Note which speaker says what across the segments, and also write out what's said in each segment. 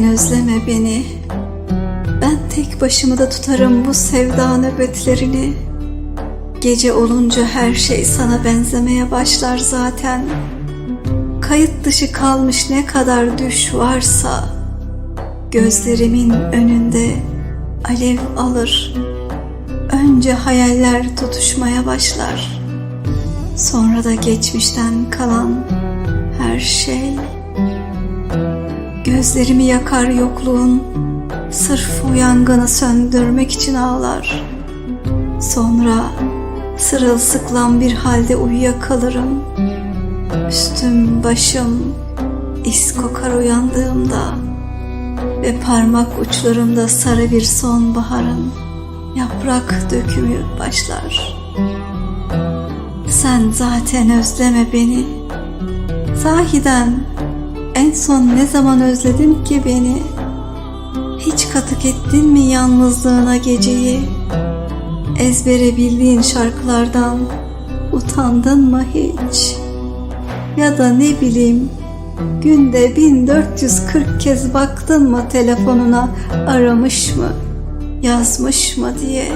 Speaker 1: özleme beni. Ben tek başıma da tutarım bu sevda nöbetlerini. Gece olunca her şey sana benzemeye başlar zaten. Kayıt dışı kalmış ne kadar düş varsa gözlerimin önünde alev alır. Önce hayaller tutuşmaya başlar. Sonra da geçmişten kalan her şey Gözlerimi yakar yokluğun Sırf o yangını söndürmek için ağlar. Sonra sırılsıklam bir halde uyuyakalırım. Üstüm başım is kokar uyandığımda Ve parmak uçlarımda sarı bir sonbaharın Yaprak dökümü başlar. Sen zaten özleme beni. Sahiden en son ne zaman özledin ki beni? Hiç katık ettin mi yalnızlığına geceyi? Ezbere bildiğin şarkılardan utandın mı hiç? Ya da ne bileyim günde 1440 kez baktın mı telefonuna aramış mı, yazmış mı diye?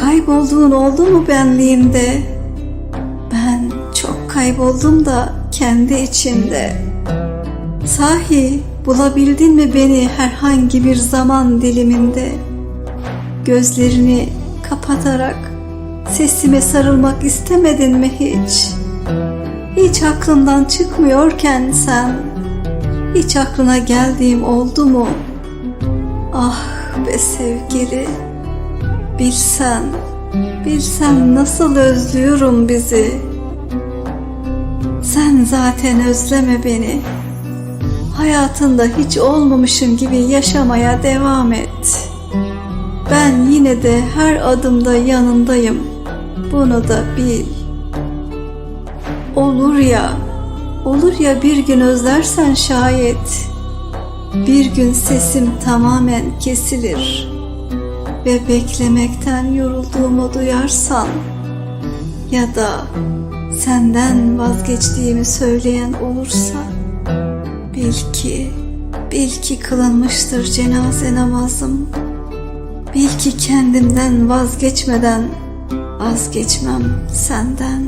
Speaker 1: Kaybolduğun oldu mu benliğimde? Ben çok kayboldum da kendi içimde. Sahi bulabildin mi beni herhangi bir zaman diliminde? Gözlerini kapatarak sesime sarılmak istemedin mi hiç? Hiç aklından çıkmıyorken sen, hiç aklına geldiğim oldu mu? Ah be sevgili, bilsen, bilsen nasıl özlüyorum bizi.'' Sen zaten özleme beni. Hayatında hiç olmamışım gibi yaşamaya devam et. Ben yine de her adımda yanındayım. Bunu da bil. Olur ya, olur ya bir gün özlersen şayet. Bir gün sesim tamamen kesilir ve beklemekten yorulduğumu duyarsan ya da senden vazgeçtiğimi söyleyen olursa bil ki, bil ki kılınmıştır cenaze namazım. Bil ki kendimden vazgeçmeden vazgeçmem senden.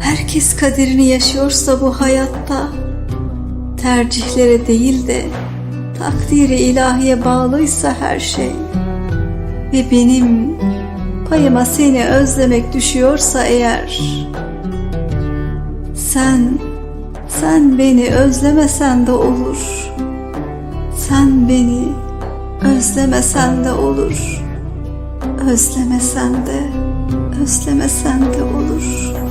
Speaker 1: Herkes kaderini yaşıyorsa bu hayatta tercihlere değil de takdiri ilahiye bağlıysa her şey ve benim payıma seni özlemek düşüyorsa eğer sen sen beni özlemesen de olur. Sen beni özlemesen de olur. Özlemesen de özlemesen de olur